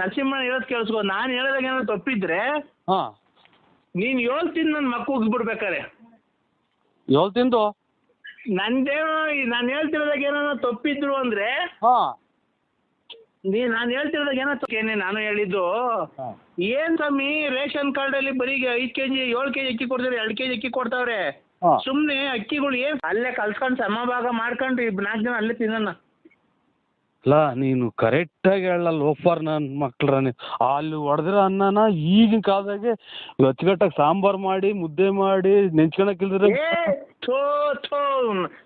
ನರಸಿಂಹಣ್ಣ ಹೇಳೋದು ಕೇಳಿಸ್ಕೊ. ನಾನು ಹೇಳೋದಾಗ ಏನಾದ್ರು ತಪ್ಪಿದ್ರೆ ನೀನ್ ನೀನು ಏಳು ತಿಂದು ನನ್ನ ಮಕ್ಕ ಉಗ್ಬಿಡ್ಬೇಕಾರೆ. ಏಳು ತಿಂದು ನಂದೇನೋ ನಾನು ಹೇಳ್ತಿರೋದಾಗ ಏನಾರ ತಪ್ಪಿದ್ರು ಅಂದ್ರೆ ಹಾ. ನೀ ನಾನು ಹೇಳ್ತಿರೋದಾಗ ಏನೋ ಏನೇ ನಾನು ಹೇಳಿದ್ದು. ಹಾಂ. ಏನ್ ಸ್ವಾಮಿ ರೇಷನ್ ಕಾರ್ಡಲ್ಲಿ ಬರೀ ಐದ್ ಕೆಜಿ ಏಳು ಕೆಜಿ ಅಕ್ಕಿ ಕೊಡ್ತಾರೆ ಎರಡ್ ಕೆಜಿ ಅಕ್ಕಿ ಕೊಡ್ತಾವ್ರೆ. ಸುಮ್ನೆ ಅಕ್ಕಿಗಳು ಏನ್ ಅಲ್ಲೇ ಕಲ್ಸ್ಕೊಂಡ್ ಸಮಭಾಗ ಮಾಡ್ಕೊಂಡು ಇಬ್ ನಾಲ್ಕು ಜನ ಅಲ್ಲೇ ತಿನ್ನೋಣ. ಅಲ್ಲ ನೀನು ಕರೆಕ್ಟಾಗಿ ಹೇಳಲ್ಲ ಲೋಫರ್ ನನ್ನ ಮಕ್ಳರ ಅಲ್ಲಿ ಹೊಡೆದಿರೋ ಅನ್ನನ ಈಗಿನ ಕಾಲದಾಗೆ ಅಚ್ಚುಕಟ್ಟಾಗಿ ಸಾಂಬಾರು ಮಾಡಿ ಮುದ್ದೆ ಮಾಡಿ ನೆಂಚ್ಕೊಳಕ್ ಏ ಥೋ ಥೋ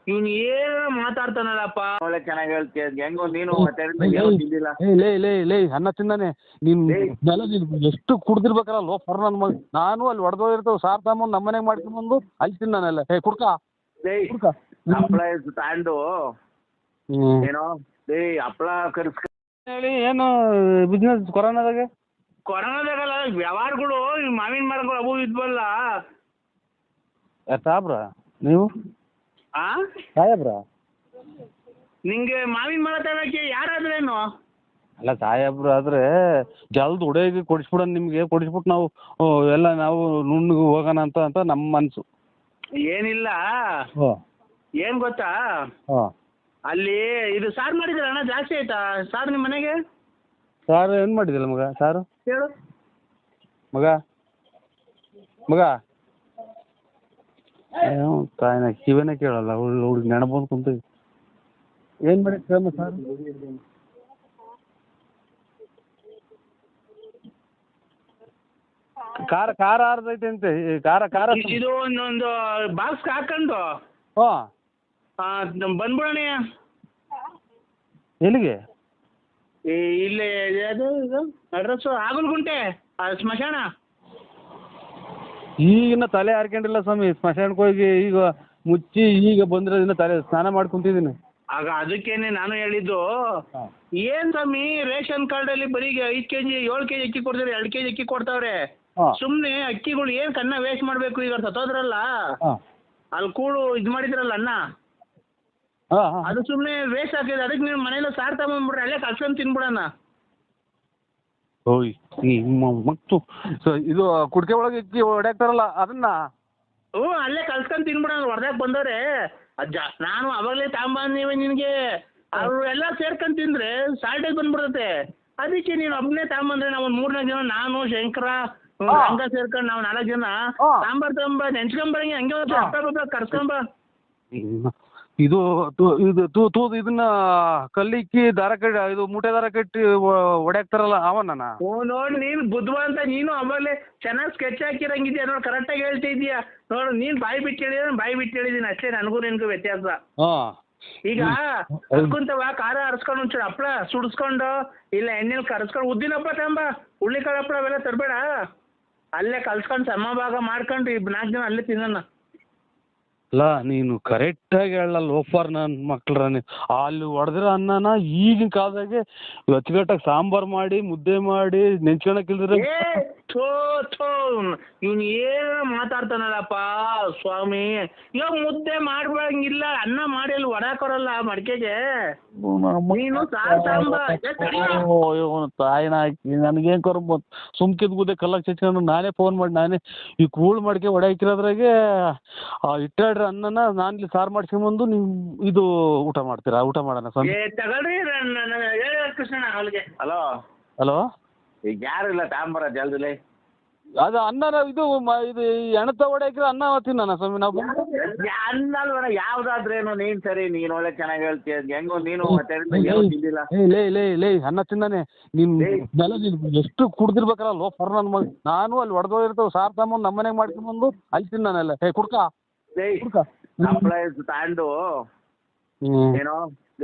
ಇವ್ನು ಏನು ಮಾತಾಡ್ತಾನಲ್ಲಪ್ಪ? ಒಳ್ಳೆ ಚೆನ್ನಾಗಿ ಹೇಳ್ತೀಯ ಹೆಂಗೋ ನೀನು ಮತ್ತೆ ಏನೂ ತಿಂದಿಲ್ಲ? ಏ ಲೇ ಲೇ ಲೇ ಅನ್ನ ತಿಂದಾನೆ. ನೀನು ಏಯ್. ನೆಲ ನೀನು ಎಷ್ಟು ಕುಡ್ದಿರ್ಬೇಕಲ್ಲ ಲೋಫರ್ ನನ್ನ ಮಗ. ನಾನು ಅಲ್ಲಿ ಹೊಡೆದೋಗಿರ್ತೇವೆ ಸಾರ್ ತಗೊಂಬಂದು ನಮ್ಮ ಮನೆಗೆ ಮಾಡ್ಕೊಂಡ್ಬಂದು ಅಲ್ಲಿ ತಿಂದಾನಲ್ಲ. ಹೇ ಕುಡ್ಕ. ಏಯ್ ಕುಡ್ಕ. ಹಪ್ಪಳ ಹ್ಞೂ ಏನೋ? ಏಯ್ ಹಪ್ಪಳ ಕರ್ಸ್ಕ ಹೇಳಿ ಏನು ಬಿಸ್ನೆಸ್ ಕೊರೋನಾದಾಗ? ಕೊರೋನಾದಾಗಲ್ಲ ವ್ಯವಹಾರಗಳು ಈ ಮಾವಿನ ಮರಗಳು ಅವು ಇದ್ವಲ್ಲ. ಸಾಬ್ರ ನೀವು? ಆ? ಸಾಹೇಬ್ರ ನಿಂಗೆ ಮಾವಿನ ಮರ ತರಕ್ಕೆ ಯಾರಾದ್ರೇನು? ಅಲ್ಲ ಸಾಹೇಬ್ರು ಆದ್ರೆ ಜಲ್ದ್ ಉಡೇಗಿ ಕೊಡಿಸ್ಬಿಡೋಣ ನಿಮಗೆ ಕೊಡಿಸ್ಬಿಟ್ಟು ನಾವು ಎಲ್ಲ ನಾವು ನುಣ್ಣಗೆ ಹೋಗೋಣ ಅಂತ ಅಂತ ನಮ್ಮ ಮನಸ್ಸು ಏನಿಲ್ಲ. ಹಾಂ. ಏನ್ ಗೊತ್ತಾ? ಹಾಂ. ಅಲ್ಲಿ ಇದು ಸಾರು ಮಾಡಿದ್ರ ಅಣ್ಣ? ಜಾಸ್ತಿ ಆಯ್ತಾ ಸಾರು ನಿಮ್ಮ ಮನೆಗೆ? ಸಾರು ಏನು ಮಾಡಿದಿಲ್ಲ ಮಗ? ಸಾರು? ಹೇಳು. ಮಗ? ಮಗ? ಏನೋ ತಾಯಿನ ಕಿವಿನೇ ಕೇಳಲ್ಲ ಹುಡುಗ ಹುಡುಗ ನೆನಪೊಂದು ಕುಂತ. ಏನು ಮಾಡಿ ಕ್ರಮ ಸಾರ್? ಖಾರ ಖಾರ ಆರ್ದೈತೆ ಅಂತೆ. ಈ ಖಾರ ಖಾರ ಇದು ಒಂದೊಂದು ಬಾಕ್ಸ್ ಹಾಕೊಂಡು. ಹಾಂ. ಆ, ಬಂದ್ಬಿಡೋಣ ಎಲ್ಲಿಗೆ? ಈ ಇಲ್ಲಿ ಅದು ಇದು ಅಡ್ರೆಸ್ಸು ಆಗಲ್ಗುಂಟೆ ಆ ಸ್ಮಶಾನ. ಈಗಿನ ತಲೆ ಹಾರ್ಕೊಂಡಿಲ್ಲ ಸ್ವಾಮಿ. ಸ್ಮಶಾನಕ್ಕೆ ಹೋಗಿ ಈಗ ಮುಚ್ಚಿ ಈಗ ಬಂದಿರೋದ್ರಿಂದ ತಲೆ ಸ್ನಾನ ಮಾಡಿ ಕುಂತಿದ್ದೀನಿ. ಆಗ ಅದಕ್ಕೇನೆ ನಾನು ಹೇಳಿದ್ದು. ಹಾಂ. ಏನ್ ಸ್ವಾಮಿ ರೇಷನ್ ಕಾರ್ಡಲ್ಲಿ ಬರೀ ಐದ್ ಕೆಜಿ ಏಳು ಕೆ ಜಿ ಅಕ್ಕಿ ಕೊಡ್ತಾರೆ ಎರಡು ಕೆಜಿ ಅಕ್ಕಿ ಕೊಡ್ತಾವ್ರೆ. ಸುಮ್ನೆ ಅಕ್ಕಿಗಳು ಏನ್ ಕನ್ನ ವೇಸ್ಟ್ ಮಾಡ್ಬೇಕು ಈಗ ಸತ್ತೋದ್ರಲ್ಲ. ಹಾಂ. ಅಲ್ಲಿ ಕೂಡು ಇದ್ ಮಾಡಿದ್ರಲ್ಲ ಅನ್ನ. ಹಾಂ ಹಾಂ ಅದು ಸುಮ್ಮನೆ ವೇಸ್ಟ್ ಆಗಿದೆ ಅದಕ್ಕೆ ನೀವು ಮನೇಲಿ ಸಾರ್ ತಗೊಂಡ್ಬಿಡ್ರಿ ಅಲ್ಲೇ ಕಲ್ಸ್ಕೊಂಡು ತಿನ್ಬಿಡೋಣ. ಓಯ್ ನಿಮ್ಮ ಮತ್ತು ಸೊ ಇದು ಕುಡಿಕೆ ಒಳಗೆ ಇಕ್ಕಿ ಹೊಡ್ಯಾಕ್ತಾರಲ್ಲ ಅದನ್ನ? ಹ್ಞೂ ಅಲ್ಲೇ ಕಲ್ಸ್ಕೊಂಡು ತಿನ್ಬಿಡೋಣ ಹೊರ್ದಾಗ ಬಂದವ್ರೆ. ಅಜ್ಜ ನಾನು ಅವಾಗಲೇ ತಗೊಂಬಂದೀವಿ ನಿನಗೆ. ಅವರು ಎಲ್ಲ ಸೇರ್ಕೊಂಡು ತಿಂದ್ರೆ ಸಾಲ್ಟೇಜ್ ಬಂದ್ಬಿಡ್ತೈತೆ. ಅದಕ್ಕೆ ನೀನು ಒಬ್ಬನೇ ತಗೊಂಬಂದ್ರೆ ನಾವು ಒಂದು ಮೂರ್ನಾಲ್ಕು ಜನ ನಾನು ಶಂಕರ ಹಾ. ಹಂಗ ಸೇರ್ಕೊಂಡು ನಾವು ನಾಲ್ಕು ಜನ. ಹಾ. ಸಾಂಬಾರ್ ತಗೊಂಬ ನೆಂಚ್ಕೊಂಬರಂಗೆ ಹಂಗೆ ಕರ್ಸ್ಕೊಂಬ. ಇನ್ನು ಇದು ತು- ಇದು ತೂ ತೂ ಇದನ್ನ ಕಲ್ಲಿಕ್ಕಿ ದಾರ ಕಟ್ಟಿ ಇದು ಮೂಟೆ ದಾರ ಕಟ್ಟಿ ಹೊಡ್ಯಾಕ್ತಾರಲ್ಲ ಅವನ ಓ ನೋಡಿ ನೀನು ಬುದ್ಧಿವಂತ ನೀನು ಆಮೇಲೆ ಚೆನ್ನಾಗಿ ಸ್ಕೆಚ್ ಹಾಕಿರಂಗಿದ್ಯಾ ನೋಡಿ ಕರೆಕ್ಟಾಗಿ ಹೇಳ್ತಾ ಇದೀಯಾ ನೋಡು ನೀನು ಬಾಯಿ ಬಿಟ್ಟು ಹೇಳಿದ್ರೆ ಬಾಯಿ ಬಿಟ್ಟು ಹೇಳಿದ್ದೀನಿ ಅಷ್ಟೇ ನನಗೂ ನಿನಗೂ ವ್ಯತ್ಯಾಸ. ಹಾಂ. ಈಗ ಕಾರ ಖಾರ ಹರ್ಸ್ಕೊಂಡು ಒಂಚೂರು ಹಪ್ಳ ಸುಡಿಸ್ಕೊಂಡು ಇಲ್ಲ ಎಣ್ಣೆಲಿ ಕರ್ಸ್ಕೊಂಡು ಉದ್ದಿನ ಹಪ್ಳ ತಂಬ ಹುಳ್ಳಿಕಾಳು ಹಪ್ಳ ಅವೆಲ್ಲ ತರಬೇಡ. ಅಲ್ಲೇ ಕಲ್ಸ್ಕೊಂಡು ಸಮಭಾಗ ಮಾಡ್ಕೊಂಡು ಇಬ್ ನಾಲ್ಕು ಜನ ಅಲ್ಲೇ ತಿನ್ನೋಣ. ಅಲ್ಲ ನೀನು ಕರೆಕ್ಟಾಗಿ ಹೇಳಲ್ಲ ಲೋಫರ್ ನನ್ನ ಮಕ್ಳರ ನೀ ಅಲ್ಲಿ ಹೊಡೆದಿರೋ ಅನ್ನನ ಈಗಿನ ಕಾಲದಾಗೆ ಅಚ್ಚುಕಟ್ಟಾಗಿ ಸಾಂಬಾರ್ ಮಾಡಿ, ಮುದ್ದೆ ಮಾಡಿ, ನೆಂಚ್ಕೊಳಕ್ ಏ ಥೋ ಥೋ ಇವ್ನು ಏನು ಮಾತಾಡ್ತಾನಲ್ಲಪ್ಪ ಸ್ವಾಮಿ. ಇವಾಗ ಮುದ್ದೆ ಮಾಡ್ಬಂಗಿಲ್ಲ ಅನ್ನ ಮಾಡಿ ಅಲ್ಲಿ ಹೊಡಾಕೊರಲ್ಲ ಮಡಿಕೆಗೆ. ನೀನು ಸಾರ್. ತಡಿಯೋ. ತಾಯಿನ ಹಾಕಿ ನನಗೇನು ಕರ್ಮ ಸುಮ್ಕಿದ್ ಗುದ್ದೆ ಕಲ್ಲಕ್ಕೆ ಚಚ್ಕೊಂಡು ನಾನೇ ಫೋನ್ ಮಾಡಿ ನಾನೇ ಈ ಕೂಳ್ ಮಡಿಕೆ ಒಡೆ ಹಾಕಿರೋದ್ರಾಗೆ ಇಟ್ಟಾಡ್ರಿ ಅನ್ನನ ನಾನು ಇಲ್ಲಿ ಸಾರು ಮಾಡ್ಸ್ಕೊಂಬಂದು ನೀವು ಇದು ಊಟ ಮಾಡ್ತೀರಾ? ಊಟ ಮಾಡೋಣ ಸ್ವಾಮಿ. ಏ ತಗೊಳ್ರಿ ಕೃಷ್ಣ ಹಲೋ. ಹಲೋ. ಈಗ ಯಾರು ಇಲ್ಲ ತಾಂಬರ ಜಲ್ದಿಲೆ? ಅದು ಅನ್ನ ಇದು ಮ- ಇದು ಒಡೆ ಹಾಕಿರೋ ಅನ್ನ ತಿನ್ನೋಣ ಸ್ವಾಮಿ ನಾವು. ಅನ್ನಲ್ವನ ಯಾವ್ದಾದ್ರೇನು ನೀನ್ ಸರಿ ನೀನ್ ಒಳ್ಳೆ ಚೆನ್ನಾಗಿ ಹೇಳ್ತೀಯ ಹೆಂಗೋ ನೀನು ಮತ್ತೆ ಏನೂ ತಿಂದಿಲ್ಲ. ಏ ಲೇ ಲೇ ಲೇ ಅನ್ನ ತಿಂದಾನೆ. ನಿನ್ ಏಯ್. ನೆಲ ನೀನು ಎಷ್ಟು ಕುಡ್ದಿರ್ಬೇಕಲ್ಲ ಲೋಫರ್ ನನ್ ಮಗ. ನಾನು ಅಲ್ಲಿ ಹೊಡೆದೋಗಿರ್ತೇವೆ ಸಾರ್ ತಗೊಂಬಂದು ನಮ್ಮ ಮನೆಗೆ ಮಾಡ್ಕೊಂಡ್ಬಂದು ಅಲ್ಲಿ ತಿನ್ನಾನೆಲ್ಲ ಏ ಕುಡ್ಕ. ಏಯ್ ಕುಡ್ಕ. ಹಪ್ಪಳ ತಾಂಡು. ಹ್ಞೂ ಏನೋ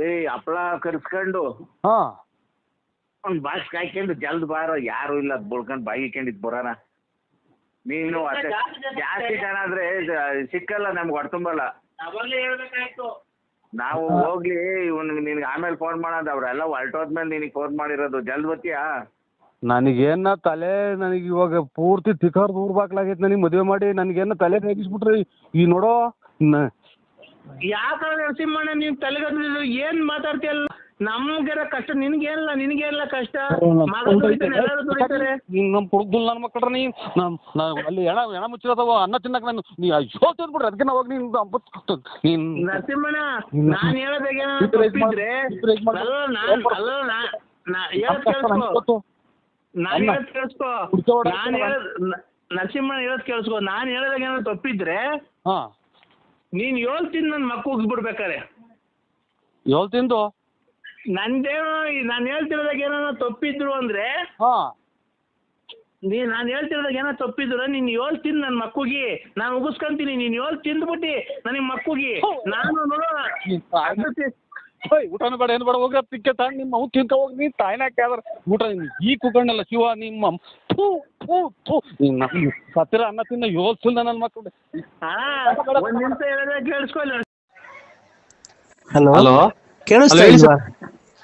ಏಯ್ ಹಪ್ಪಳ ಕರ್ಸ್ಕೊಂಡು. ಹಾಂ. ಒಂದ್ ಬಾಕ್ಸ್ ಕಾಯ್ಕೊಂಡು ಜಲ್ದ್ ಬಾರೋ ಯಾರು ಇಲ್ಲ ಬುಳ್ಕೊಂಡ್ ಬಾಯಿ ಇಟ್ಕೊಂಡಿದ್ ಬರೋಣ ನೀನು ಅಷ್ಟೇ ಜಾಸ್ತಿ ಜನ ಆದ್ರೆ ಸಿಕ್ಕಲ್ಲ ನಮ್ಗೆ ಹೊಡ್ತುಂಬಲ್ಲ ನಾವು ಹೋಗ್ಲಿ ಇವ್ನ್ ನಿನ್ಗೆ ಆಮೇಲೆ ಫೋನ್ ಮಾಡೋದು ಅವ್ರೆಲ್ಲ ಹೊರಟೋದ್ಮೇಲೆ ನಿನಗೆ ಫೋನ್ ಮಾಡಿರೋದು. ಜಲ್ದ್ ಬರ್ತೀಯಾ? ನನಗೇನ ತಲೆ ನನಗೆ ಇವಾಗ ಪೂರ್ತಿ ತಿಕ್ಕರ್ ದೂರ ಬಾಕ್ಲಾಗೈತೆ ನನಗೆ ಮದುವೆ ಮಾಡಿ ನನಗೇನ ತಲೆ ತೆಗಿಸ್ಬಿಟ್ರಿ ಈ ನೋಡೋ ನ- ಯಾಕೆ ನರಸಿಂಹಣ್ಣ ನೀನ್ ತಲೆಗದ್ದು ಏನ್ ಮಾತಾಡ್ತೀಯಲ್ಲ? ನಮ್ಗೆಲ್ಲ ಕಷ್ಟ ನಿನ್ಗೇನಿಲ್ಲ ನಿನ್ಗೇನಿಲ್ಲ ಕಷ್ಟ. ಎಲ್ಲ ಕಷ್ಟ ಎಲ್ಲರೂ ದುಡಿತಾರೆ. ನಮ್ಮ ಕುಡ್ದುಲ್ ನನ್ನ ಮಕ್ಕಳ್ರ ನೀ ನಮ್ ನಾ- ಅಲ್ಲಿ ಎಣ ಎಣ ಮುಚ್ಚಿರೋದವ ಅನ್ನ ತಿನ್ನಕ್ ನಾನು ನೀ ಅಯ್ಯೋ ತಿಂದ್ಬಿಡ್ರಿ ಅದಕ್ಕೆ ನಾವು ನೀನ್ ನೀನು ನರಸಿಂಹಣ್ಣ ನಾನ್ ಹೇಳೋದಾಗೇನ Utilize ಮಾಡು. ತಪ್ಪಿದ್ರೆ Utilize ಮಾಡು. ಅಲ್ಲ ನಾನ್ ಅಲ್ಲ ನಾ ನಾ ಹೇಳೋದ್ ಕೇಳಿಸ್ಕೊ. ನಾನು ಅಲ್ಲ. ಹೇಳೋದ್ ಕೇಳಿಸ್ಕೊ. ಹುಡ್ಕೋ ನಾನು ಬರಲ್ಲ. ಹೇಳೋದ್ ನರಸಿಂಹಣ್ಣ ಹೇಳೋದ್ ಕೇಳಿಸ್ಕೊ. ನಾನ್ ಹೇಳೋದಾಗ ಏನಾದ್ರು ತಪ್ಪಿದ್ರೆ ಹಾ. ನೀನ್ ಏಳ್ ನನ್ ನನ್ನ ಮಕ್ಕ ಉಗ್ಸ್ಬಿಡ್ಬೇಕಾರೆ. ಏಳು ತಿಂದು? ನಂದೇನೋ ನಾನು ಹೇಳ್ತಿರೋದಾಗ ಏನೋ ತಪ್ಪಿದ್ರು ಅಂದ್ರೆ ಹಾ. ನೀ ನಾನು ಹೇಳ್ತಿರೋದಾಗ ಏನೋ ತಪ್ಪಿದ್ರು ನೀನ್ ಯೋಲ್ ತಿನ್ ನನ್ನ ಮಕ್ಕಳಿಗೆ ನಾನು ಉಗಿಸ್ಕೊಂತೀನಿ ನೀನ್ ಏಳ್ ತಿಂದ್ಬಿಟ್ಟು ನನಗೆ ಮಕ್ಕಳಿಗೆ ನಾನು ನೋಡೋ. ಹೋಯ್ ಊಟನೂ ಬೇಡ ಏನು ಬೇಡ ಹೋಗ್ರ ತಿಕ್ಕೆ ತಾಂಡ್ ನಿಮ್ಮ ಅವ್ನು ತಿಂತ ಹೋಗಿ ನೀ ತಾಯಿನ ಕೇಳ್ದ್ರ ಊಟ ಈ ಕುಕಣ್ಣಲ್ಲ ಶಿವ ನಿಮ್ಮ ಥೂ ಥೂ ಥೂ. ಸತ್ತಿರ ಅನ್ನ ತಿನ್ನ ತಿಂದ ನನ್ನ ಮಕ್ಕಳು. ಹಲೋ ಹಲೋ ಕೇಳಿಸ್ತಾ ಹೇಳಿ ಇಲ್ವಾ?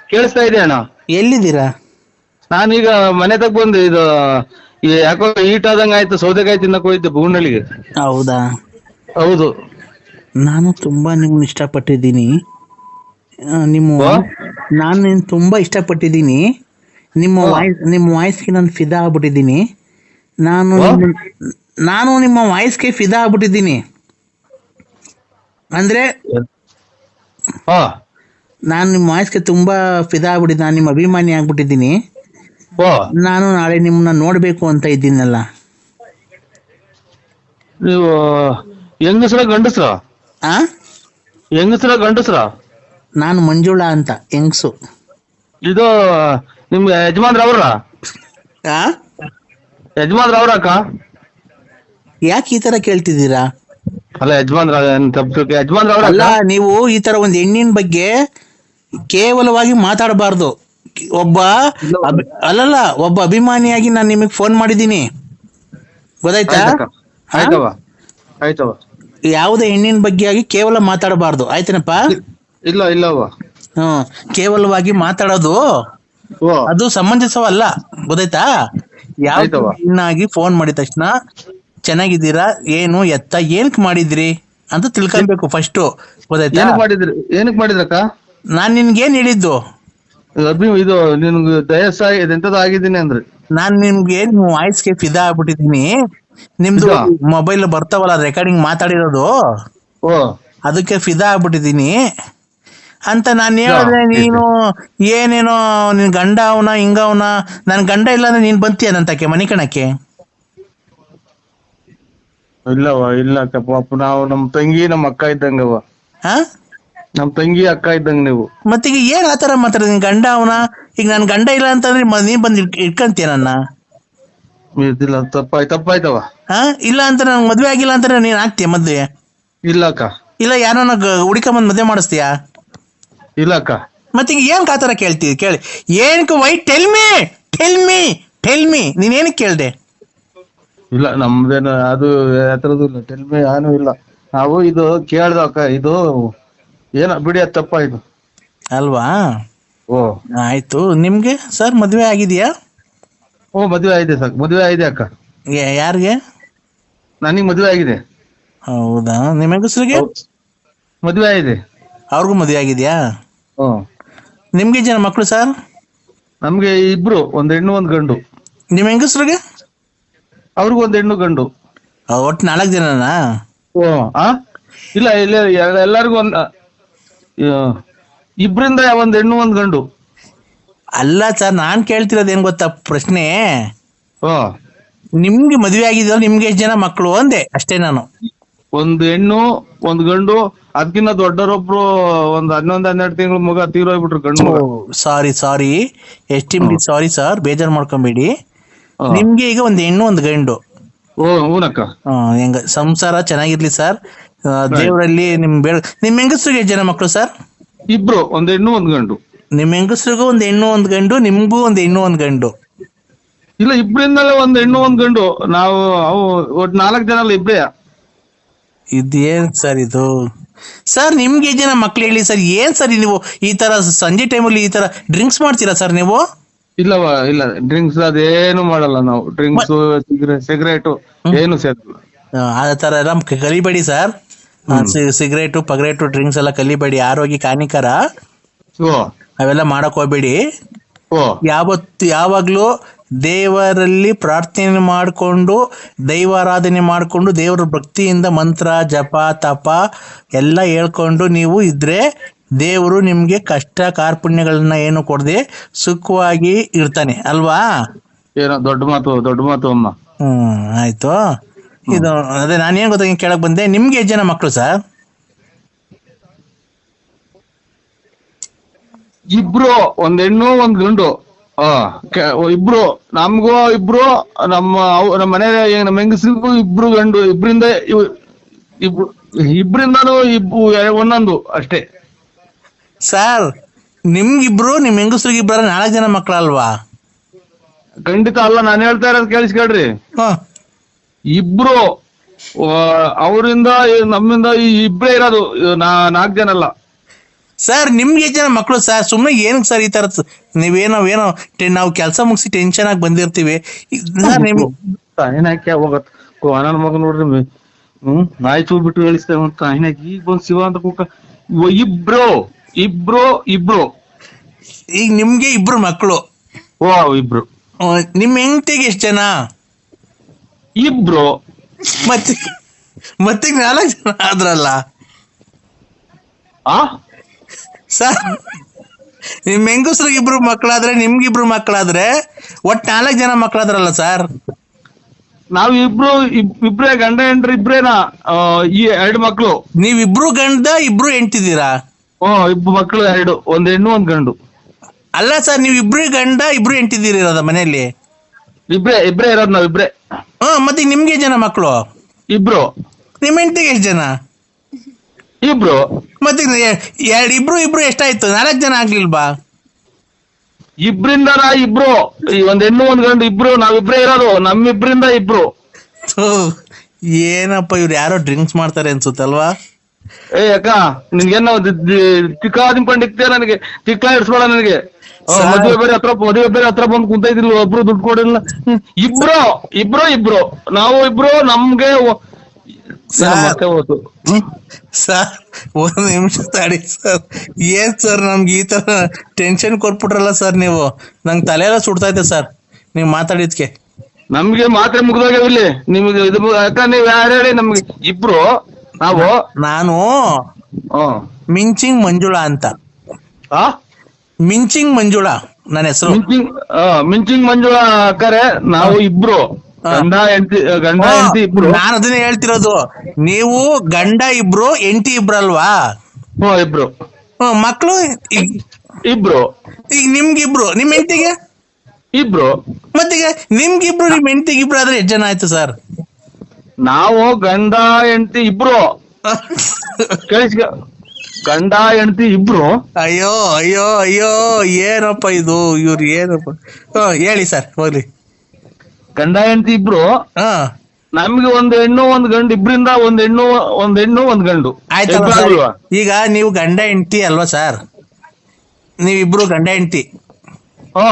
ಕೇಳಿಸ್ತಾ ಇದೆ ಅಣ್ಣ? ಎಲ್ಲಿದ್ದೀರಾ? ನಾನೀಗ ಮನೆ ತಗ ಬಂದು ಇದು ಈ ಯಾಕೋ ಈಟ್ ಆದಂಗ ಆಯ್ತು ಸೌದೆಕಾಯಿ ತಿನ್ನಕ್ ಹೋಗಿದ್ದೆ ಬೂನಳ್ಳಿಗೆ ಹೌದಾ? ಹೌದು. ನಾನು ತುಂಬಾ ನಿಮ್ಮನ್ನ ಇಷ್ಟಪಟ್ಟಿದ್ದೀನಿ. ಆ, ನಿಮ್ಮ ಓ? ನಾನು ನಿನ್ನ ತುಂಬಾ ಇಷ್ಟಪಟ್ಟಿದ್ದೀನಿ. ನಿಮ್ಮ ವಾಯ್ಸ್ ನಿಮ್ಮ ವಾಯ್ಸ್ಗೆ ನಾನು ಫಿದಾ ಆಗ್ಬಿಟ್ಟಿದ್ದೀನಿ. ನಾನು ಓ? ನಿಮ್ಮ- ನಾನು ನಿಮ್ಮ ವಾಯ್ಸ್ಗೆ ಫಿದಾ ಆಗ್ಬಿಟ್ಟಿದ್ದೀನಿ. ಅಂದ್ರೆ ಹಾ. ನಾನು ನಿಮ್ಮ ವಾಯ್ಸ್ಗೆ ತುಂಬಾ ಫಿದಾ ಆಗ್ಬಿಟ್ಟಿದ್ದೆ ನಾನು ನಿಮ್ಮ ಅಭಿಮಾನಿ ಆಗ್ಬಿಟ್ಟಿದ್ದೀನಿ. ಓ. ನಾನು ನಾಳೆ ನಿಮ್ಮನ್ನ ನೋಡಬೇಕು ಅಂತ ಇದ್ದೀನಲ್ಲ. ನೀವು ಹೆಂಗಸ್ರ ಗಂಡಸ್ರ? ಆ? ಹೆಂಗಸ್ರ ಗಂಡಸ್ರ? ನಾನು ಮಂಜುಳಾ ಅಂತ ಹೆಂಗ್ಸು. ಇದು ನಿಮ್ಗೆ ಯಜಮಾನ್ರ ಅವ್ರ? ಆ? ಯಜಮಾನ್ರ ಅವ್ರ ಅಕ್ಕ? ಯಾಕೆ ಈ ತರ ಕೇಳ್ತಿದ್ದೀರಾ? ಅಲ್ಲ ಯಜಮಾನ್ರ ತಪ್ಪು ಯಜಮಾನ್ರ ಅವ್ರ ಅಲ್ಲ ನೀವು ಈ ತರ ಒಂದು ಹೆಣ್ಣಿನ ಬಗ್ಗೆ ಕೇವಲವಾಗಿ ಮಾತಾಡಬಾರ್ದು. ಒಬ್ಬ ಅಲ್ಲಲ್ಲ ಒಬ್ಬ ಅಭಿಮಾನಿಯಾಗಿ ನಾನು ನಿಮಗೆ ಫೋನ್ ಮಾಡಿದ್ದೀನಿ. ಗೊತ್ತಾಯ್ತಾ? ಯಾವುದೇ ಹೆಣ್ಣಿನ ಬಗ್ಗೆ ಆಗಿ ಕೇವಲ ಮಾತಾಡಬಾರ್ದು. ಆಯ್ತೇನಪ್ಪ? ಇಲ್ಲ ಇಲ್ಲ ಹ್ಮ್ ಕೇವಲವಾಗಿ ಮಾತಾಡೋದು ಓ ಅದು ಸಮಂಜಸವಲ್ಲ. ಗೊತ್ತಾಯ್ತಾ? ಯಾವ. ಹೆಣ್ಣಾಗಿ ಫೋನ್ ಮಾಡಿದ ತಕ್ಷಣ ಚೆನ್ನಾಗಿದ್ದೀರಾ? ಏನು? ಎತ್ತ? ಏನಕ್ ಮಾಡಿದ್ರಿ? ಅಂತ ತಿಳ್ಕೊಬೇಕು ಫಸ್ಟ್ ಗೊತ್ತಾಯ್ತಾ? ಏನಕ್ ಮಾಡಿದ್ರಿ? ಏನಕ್ ಮಾಡಿದ್ರಕ್ಕ? ನಾನ್ ನಿನ್ಗೇನ್ ಹೇಳಿದ್ದು? ಅಭಿ ಇದು ನಿನ್ಗೆ ದಯಸ ಎಂತದ ಆಗಿದ್ದೀನಿ ಅಂದ್ರಿ. ನಾನ್ ನಿಮ್ಗೆ ನಿಮ್ ವಾಯ್ಸ್ಗೆ ಫಿದಾ ಆಗ್ಬಿಟ್ಟಿದೀನಿ ನಿಮ್ದು ಫಿದಾ? ಮೊಬೈಲ್ ಬರ್ತಾವಲ್ಲ ರೆಕಾರ್ಡಿಂಗ್ ಮಾತಾಡಿರೋದು? ಓ. ಅದಕ್ಕೆ ಫಿದಾ ಆಗ್ಬಿಟ್ಟಿದೀನಿ ಅಂತ ನಾನು ಹೇಳಿದ್ರೆ ಫಿದಾ? ನೀನು ಏನೇನೋ ನಿನ್ ಗಂಡ ಅವನ ಹಿಂಗ ಅವನ ನನ್ ಗಂಡ ಇಲ್ಲ ಅಂದ್ರೆ ನೀನ್ ಬಂತೀಯ ನಂತಕ್ಕೆ ಮನೆ ಕಣಕ್ಕೆ? ಇಲ್ಲವ ಇಲ್ಲ ಕಪ್ಪ ಪಾಪ ನಾವು ನಮ್ ತಂಗಿ ನಮ್ ಅಕ್ಕ ಇದ್ದಂಗವ ಹಾ? ನಮ್ ತಂಗಿ ಅಕ್ಕ ಇದ್ದಂಗ ನೀವು. ಮತ್ತೀಗ ಏನ್ ಆತರ ಮಾತಾಡೋದು? ನಿನ್ ಗಂಡ ಅವನ? ಈಗ ನನ್ ಗಂಡ ಇಲ್ಲ ಅಂತಂದ್ರೆ ಮ- ನೀನ್ ಬಂದ್ ಇಟ್ಕ- ಇಟ್ಕಂತೀಯ ನನ್ನ? ಇದಿಲ್ಲ ತಪ್ಪಾಯ್ ತಪ್ಪಾಯ್ತವ. ಹಾ? ಇಲ್ಲ ಅಂತ ನನ್ ಮದ್ವೆ ಆಗಿಲ್ಲ ಅಂತ ನೀನ್ ಆಗ್ತೀಯ ಮದ್ವೆ? ಇಲ್ಲ ಅಕ್ಕ. ಇಲ್ಲ ಯಾರನ್ನ ಬಂದ್ ಮದ್ವೆ ಮಾಡಿಸ್ತೀಯಾ? ಇಲ್ಲ ಅಕ್ಕ. ಮತ್ತೀಗ ಏನ್ ಕಾತರ ಕೇಳ್ತೀವಿ ಕೇಳಿ. ಏನಕ್ಕೆ why tell me tell me tell me ನೀನ್ ಏನಕ್ಕೆ ಕೇಳ್ದೆ? ಇಲ್ಲ ನಮ್ದೇನು ಅದು ಯಾತ್ರದ್ದು ಇಲ್ಲ. ಟೆಲ್ಮಿ ಏನು ಇಲ್ಲ. ನಾವು ಇದು ಕೇಳ್ದ ಅಕ್ಕ. ಇದು ಏನ ಬಿಡಿ ತಪ್ಪ ಇದು. ಅಲ್ವಾ? ಓ. ಆಯ್ತು. ನಿಮ್ಗೆ? ಸರ್ ಮದ್ವೆ ಆಗಿದೆಯಾ? ಓ ಮದುವೆ ಆಗಿದೆ ಸರ್. ಮದುವೆ ಆಗಿದೆ ಅಕ್ಕ. ಯಾರಿಗೆ? ನನಗೆ ಮದುವೆ ಆಗಿದೆ. ಹೌದಾ? ನಿಮ್ಮ ಹೆಂಗಸ್ರಿಗೆ ಮದುವೆ ಆಗಿದೆ. ಅವ್ರಿಗೂ ಮದ್ವೆ ಆಗಿದೆಯಾ? ಹ್ಞೂ. ನಿಮ್ಗೆ ಜನ ಮಕ್ಕಳು ಸರ್? ನಮ್ಗೆ ಇಬ್ರು ಒಂದ್ ಹೆಣ್ಣು ಒಂದ್ ಗಂಡು. ನಿಮ್ಮ ಹೆಂಗಸ್ರಿಗೆ? ಅವ್ರಿಗೂ ಒಂದ್ ಹೆಣ್ಣು ಗಂಡು. ಒಟ್ಟು ನಾಲ್ಕು ಜನನಾ? ಓ ಆ? ಇಲ್ಲ ಇಲ್ಲ ಎಲ್ಲರಿಗೂ ಒಂದ್ ಇಬ್ರಿಂದ ಒಂದ್ ಹೆಣ್ಣು ಒಂದ್ ಗಂಡು. ಅಲ್ಲ ಸರ್ ನಾನ್ ಕೇಳ್ತಿರೋದು ಏನ್ ಗೊತ್ತಾ ಪ್ರಶ್ನೆ? ಓ ನಿಮ್ಗೆ ಮದ್ವೆ ಆಗಿದೆಯಲ್ಲ ನಿಮ್ಗೆ ಎಷ್ಟ್ ಜನ ಮಕ್ಕಳು ಒಂದೇ ಅಷ್ಟೇ ನಾನು. ಒಂದ್ ಹೆಣ್ಣು ಒಂದ್ ಗಂಡು ಅದಕ್ಕಿಂತ ದೊಡ್ಡರೊಬ್ರು ಒಂದ್ ಹನ್ನೊಂದ್ ಹನ್ನೆರಡು ತಿಂಗಳು ಮಗ ತೀರೋಗ್ಬಿಟ್ರು ಗಂಡು ಮಗ. ಸಾರಿ ಸಾರಿ. ಎಸ್ಟಿಮ್ಲಿ ಸಾರಿ ಸರ್ ಬೇಜಾರ್ ಮಾಡ್ಕೊಂಬೇಡಿ. ಹಾ. ನಿಮ್ಗೆ ಈಗ ಒಂದ್ ಹೆಣ್ಣು ಒಂದ್ ಗಂಡು. ಓ ಹೂನಕ್ಕ. ಆ, ಹೆಂಗ ಸಂಸಾರ ಚೆನ್ನಾಗಿರ್ಲಿ ಸರ್. ದೇವರಲ್ಲಿ ನಿಮ್ ಬೇಡ ನಿಮ್ ಹೆಂಗಸ್ರಿಗೆ ಜನ ಮಕ್ಕಳು ಸರ್? ಇಬ್ರು ಒಂದ್ ಹೆಣ್ಣು ಒಂದ್ ಗಂಡು. ನಿಮ್ ಹೆಂಗಸ್ರಿಗೂ ಒಂದ್ ಹೆಣ್ಣು ಒಂದ್ ಗಂಡು ನಿಮ್ಗೂ ಒಂದ್ ಹೆಣ್ಣು ಒಂದ್ ಗಂಡು. ಇಲ್ಲ ಇಬ್ರಿಂದಲೇ ಒಂದ್ ಹೆಣ್ಣು ಒಂದ್ ಗಂಡು. ನಾವು ಅವು ಒಟ್ ನಾಲ್ಕ್ ಜನ ಅಲ್ಲ ಇಬ್ರೇ. ಇದೇನ್ ಸರ್ ಇದು? ಸರ್ ನಿಮ್ಗೆ ಜನ ಮಕ್ಳು ಹೇಳಿ ಸರ್ ಏನ್ ಸರ್ ನೀವು ಈ ತರ ಸಂಜೆ ಟೈಮಲ್ಲಿ ಈ ತರ ಡ್ರಿಂಕ್ಸ್ ಮಾಡ್ತೀರಾ ಸರ್ ನೀವು? ಇಲ್ಲವ ಇಲ್ಲ. ಡ್ರಿಂಕ್ಸ್ ಅದೇನು ಮಾಡಲ್ಲ ನಾವು. ಡ್ರಿಂಕ್ಸ್ ಸಿಗರೇಟು ಏನು ಸೇರಲ್ಲ ಆ, ತರ ಎಲ್ಲ ಕಲಿಬೇಡಿ ಸರ್. ಸಿಗರೇಟು ಪಗರೇಟು ಡ್ರಿಂಕ್ಸ್ ಎಲ್ಲ ಕಲಿಬೇಡಿ. ಆರೋಗ್ಯಕ್ಕೆ ಹಾನಿಕರ. ಓ. ಅವೆಲ್ಲ ಮಾಡಕ್ ಹೋಗ್ಬೇಡಿ. ಯಾವತ್ತು ಯಾವಾಗ್ಲೂ ದೇವರಲ್ಲಿ ಪ್ರಾರ್ಥನೆ ಮಾಡಿಕೊಂಡು ದೈವಾರಾಧನೆ ಮಾಡಿಕೊಂಡು ದೇವರ ಭಕ್ತಿಯಿಂದ ಮಂತ್ರ ಜಪ ತಪ ಎಲ್ಲ ಹೇಳ್ಕೊಂಡು ನೀವು ಇದ್ರೆ ದೇವರು ನಿಮಗೆ ಕಷ್ಟ ಕಾರ್ಪುಣ್ಯಗಳನ್ನ ಏನು ಕೊಡದೆ ಸುಖವಾಗಿ ಇರ್ತಾನೆ. ಅಲ್ವಾ? ಏನೋ ದೊಡ್ಡ ಮಾತು ದೊಡ್ಡ ಮಾತು ಅಮ್ಮ. ಹ್ಮ್ ಆಯ್ತು. ಇದು ಅದೇ ನಾನೇನ್ ಗೊತ್ತಾ ಕೇಳಕ್ ಬಂದೆ. ನಿಮ್ಗೆ ಎಷ್ಟು ಜನ ಮಕ್ಕಳು ಸರ್? ಇಬ್ರು ಒಂದ್ ಹೆಣ್ಣು ಒಂದ್ ಗಂಡು. ಆ ಕೆ- ಇಬ್ರು. ನಮ್ಗೂ ಇಬ್ರು ನಮ್ಮ ಅವ್- ನಮ್ಮ ಮನೆ ನಮ್ಮ ಹೆಂಗಸ್ರಿಗೂ ಇಬ್ರು ಗಂಡು. ಇಬ್ರಿಂದ ಇವ್- ಇಬ್ರು ಇಬ್ರಿಂದಾನು ಇಬ್ರು ಒಂದೊಂದು ಅಷ್ಟೇ. ಸರ್ ನಿಮ್ಗಿಬ್ರು ನಿಮ್ ಹೆಂಗಸ್ರಿಗೆ ಇಬ್ಬರ ನಾಲ್ಕು ಜನ ಮಕ್ಕಳಲ್ವಾ ಖಂಡಿತ ಅಲ್ಲ ನಾನು ಹೇಳ್ತಾ ಇರೋದು ಕೇಳಿಸ್ಕೊಳ್ರಿ. ಹ. ಇಬ್ರು ಅವರಿಂದ ನಮ್ಮಿಂದ ಈ ಇಬ್ರೇ ಇರೋದು ನಾ ನಾಲ್ಕು ಜನ ಅಲ್ಲ. ಸರ್ ನಿಮ್ಗೆ ಜನ ಮಕ್ಕಳು ಸರ್ ಸುಮ್ಮನೆ ಏನಕ್ಕೆ ಸರ್ ಈ ತರದ್ ನೀವೇನೋ ಏನೋ ನಾವು ಕೆಲಸ ಮುಗಿಸಿ ಟೆನ್ಷನ್ ಆಗಿ ಬಂದಿರ್ತೀವಿ. ಏನಕ್ಕೆ ಹೋಗತ್. ನನ್ನ ಮಗ ನೋಡ್ರಿ ಹ್ಮ್ ನಾಯಿ ಚೂ ಬಿಟ್ಟು ಹೇಳಿಸ್ತೇವೆ ಅಂತ ಏನಕ್ಕೆ ಈಗ ಬಂದ್ ಶಿವ ಅಂತ ಕೂಕ ಇಬ್ರು ಇಬ್ರು ಇಬ್ರು. ಈಗ ನಿಮ್ಗೆ ಇಬ್ರು ಮಕ್ಕಳು ಓ ಇಬ್ರು. ನಿಮ್ ಹೆಂಗ್ತಿಗೆ ಎಷ್ಟು ಜನ? ಇಬ್ರು. ಮತ್ತೆ ಮತ್ತೆ ನಾಲ್ಕು ಜನ ಆದ್ರಲ್ಲ? ಆ? ಸರ್ ನಿಮ್ ಹೆಂಗಸ್ರಿಗೆ ಇಬ್ರು ಮಕ್ಕಳಾದ್ರೆ ನಿಮ್ಗಿಬ್ರು ಮಕ್ಕಳಾದ್ರೆ ಒಟ್ ನಾಲ್ಕು ಜನ ಮಕ್ಕಳಾದ್ರಲ್ಲ ಸರ್? ನಾವ್ ಇಬ್ರು ಇಬ್- ಇಬ್ರೇ ಗಂಡ ಹೆಂಡ್ರು ಇಬ್ರೇನಾ? ಆ, ಈ ಎರಡು ಮಕ್ಳು. ಇಬ್ರು ಗಂಡ ಇಬ್ರು ಹೆಂಡ್ತಿದ್ದೀರಾ? ಹ್ಮ್ ಇಬ್ರು ಮಕ್ಳು ಎರಡು ಒಂದ್ ಹೆಣ್ಣು ಒಂದ್ ಗಂಡು. ಅಲ್ಲ ಸರ್ ನೀವು ಇಬ್ರು ಗಂಡ ಇಬ್ರು ಅದ ಮನೆಯಲ್ಲಿ? ಇಬ್ರೇ ಇಬ್ರೇ ಇರೋದ್ ನಾವ್ ಇಬ್ರೇ. ಹಾ ಮತ್ತೆ ನಿಮ್ಗೆ ಜನ ಮಕ್ಕಳು ಇಬ್ರು. ನಿಮ್ಮ ಹೆಂಡತಿಗೆ ಎಷ್ಟು ಜನ? ಇಬ್ರು. ಮತ್ತೆ ಎರಡು ಇಬ್ರು ಇಬ್ರು ಎಷ್ಟಾಯ್ತು? ನಾಲ್ಕು ಜನ ಆಗ್ಲಿಲ್ವಾ? ಇಬ್ರಿಂದ ಇಬ್ರು. ಈ ಒಂದ್ ಹೆಣ್ಣು ಒಂದ್ ಗಂಡು ಇಬ್ರು. ನಾವಿಬ್ರೇ ಇರೋದು. ನಮ್ಮಿಬ್ರಿಂದ ಇಬ್ರು. ಥು, ಏನಪ್ಪ ಇವ್ರು ಯಾರೋ ಡ್ರಿಂಕ್ಸ್ ಮಾಡ್ತಾರೆ ಅನ್ಸುತ್ತಲ್ವಾ? ಏ ಅಕ್ಕ ನಿನ್ಗೇನೋ ತಿಕ್ಕ ದಿಂಪಂಡಿಕ್ತೀಯ ನನಗೆ? ತಿಕ್ಕ ಇಡ್ಸ್ಬೇಡ ನನಗೆ. ಮದುವೆ ಬೇರೆ ಹತ್ರ ಮದುವೆ ಬೇರೆ ಹತ್ರ ಬಂದು ಕುಂತೈತಿಲ್ಲ ಒಬ್ರು ದುಡ್ಡು ಕೊಡಿಲ್ಲ. ಇಬ್ರು ಇಬ್ರು ಇಬ್ರು. ನಾವು ಇಬ್ರು ನಮ್ಗೆ ಸರ್. ಒಂದ್ ನಿಮಿಷ ತಾಡಿ ಸರ್. ಏನ್ ಸರ್ ನಮ್ಗೆ ಈ ತರ ಟೆನ್ಷನ್ ಕೊಟ್ಬಿಟ್ರಲ್ಲ ಸರ್ ನೀವು? ನಂಗೆ ತಲೆ ಎಲ್ಲ ಸುಡ್ತಾ ಇದೆ ಸರ್. ನೀವು ಮಾತಾಡಿದ್ಕೆ. ನಮ್ಗೆ ಮಾತ್ರೆ ಮುಗ್ದಾಗೆ ಇಲ್ಲಿ. ನಿಮ್ಗೆ ಇದು ಯಾಕ ನೀವ್ ಯಾರು ಹೇಳಿ ನಮ್ಗೆ ಇಬ್ರು? ನಾವು? ನಾನು ಮಿಂಚಿಂಗ್ ಮಂಜುಳಾ ಅಂತ. ಆ? ಮಿಂಚಿಂಗ್ ಮಂಜುಳ ನನ್ನ ಹೆಸರು. ಮಿಂಚಿಂಗ್ ಮಿಂಚಿಂಗ್ ಮಂಜುಳಾ ಅಕ್ಕರೆ ನಾವು ಇಬ್ರು. ಗಂಡ ಹೆಂಡತಿ ಗಂಡ ಹೆಂಡತಿ ಇಬ್ರು. ನಾನು ಅದನ್ನೇ ಹೇಳ್ತಿರೋದು. ನೀವು ಗಂಡ ಇಬ್ರು ಎಂಟಿ ಇಬ್ರಲ್ವಾ? ಹ್ಮ್ ಇಬ್ರು. ಹ್ಮ್, ಮಕ್ಳು ಈಗ ಇಬ್ರು. ಈಗ ನಿಮ್ಗಿಬ್ರು ನಿಮ್ ಹೆಂಡತಿಗೆ? ಇಬ್ರು. ಮತ್ತೀಗ ನಿಮ್ಗಿಬ್ರು ನಿಮ್ ಹೆಂಡತಿಗೆ ಇಬ್ರು ಆದ್ರೆ ಎಷ್ಟು ಜನ ಆಯ್ತು ಸರ್? ನಾವು ಗಂಡ ಹೆಂಡತಿ ಇಬ್ರು. ಕೇಳಿಸ್ಕ ಗಂಡ ಹೆಂಡತಿ ಇಬ್ರು? ಅಯ್ಯೋ ಅಯ್ಯೋ ಅಯ್ಯೋ ಏನಪ್ಪ ಇದು? ಇವ್ರು ಏನಪ್ಪ? ಹ್ಮ್ ಹೇಳಿ ಸರ್ ಹೋಗ್ಲಿ. ಗಂಡ ಹೆಂಡತಿ ಇಬ್ರು? ಹಾ. ನಮ್ಗೆ ಒಂದ್ ಹೆಣ್ಣು ಒಂದ್ ಗಂಡು ಇಬ್ರಿಂದ ಒಂದ್ ಹೆಣ್ಣು ಒಂದ್ ಹೆಣ್ಣು ಒಂದ್ ಗಂಡು. ಆಯ್ತಲ್ಲ ಇಬ್ರು ಸರ್ ಅಲ್ವಾ? ಈಗ ನೀವು ಗಂಡ ಹೆಂಡತಿ ಅಲ್ವಾ ಸರ್ ನೀವಿಬ್ರು ಗಂಡ ಹೆಂಡತಿ. ಹಾ.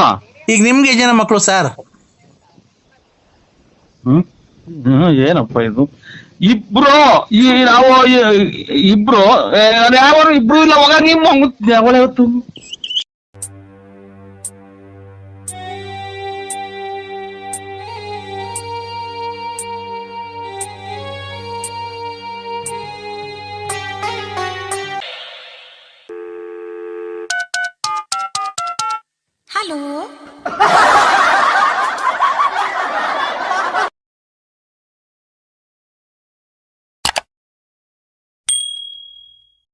ಈಗ ನಿಮ್ಗೆ ಎಷ್ಟ್ ಜನ ಮಕ್ಕಳು ಸರ್ ಹ್ಮ್? ಹ್ಮ್, ಏನಪ್ಪ ಇದು? ಇಬ್ರು ಈ ನಾವು ಇಬ್ರೋ ಯಾವ ಇಬ್ರು ಇಲ್ಲ ಹೋಗ ನಿಮ್ಮ ಯಾವಳ ಇವತ್ತು